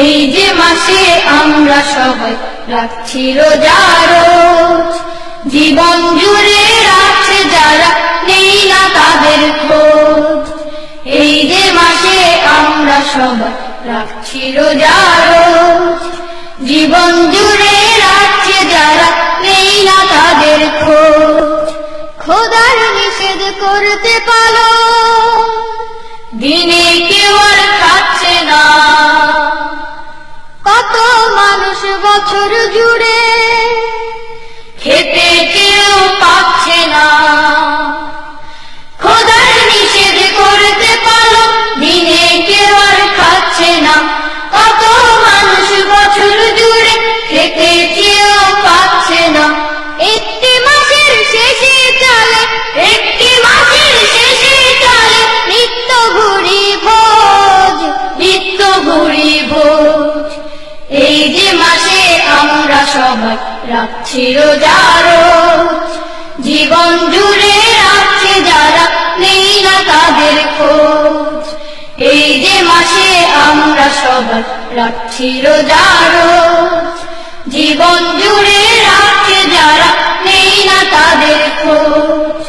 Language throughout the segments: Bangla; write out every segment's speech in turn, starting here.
এই যে মাসে আমরা সবাই রাখছি রোজারোজ জীবন জুড়ে রাখছে যারা নেই না তাদের খোঁজ। এই যে মাসে আমরা সবাই রাখছি রোজারোজ জীবন জুড়ে রাখছে যারা নেই না তাদের খোঁজ। খোদার নিষেধ করতে পারো বছর জুড়ে সবাই রাখছি রোজারোজ জীবন জুড়ে রাখছে যারা নেই না তাদের খোঁজ। এই যে মাসে আমরা সবাই রাখছি রোজারোজ জীবন জুড়ে রাখছে যারা নেই না তাদের খোঁজ।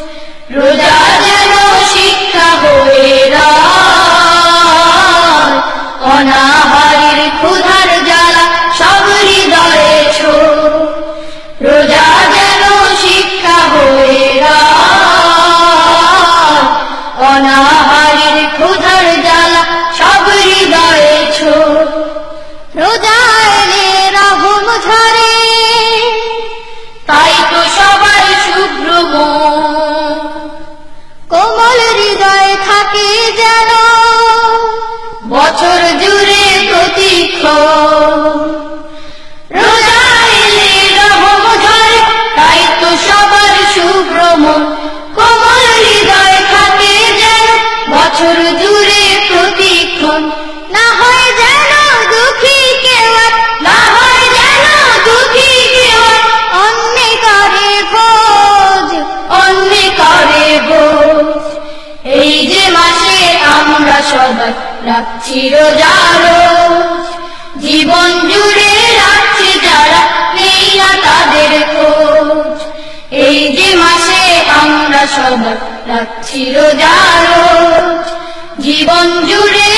রাখছি রোজারো জীবন জুড়ে রাখছি যারা নেই না তাদের খোঁজ। এই যে মাসে আমরা সবাই রাখছি রোজারো জীবন জুড়ে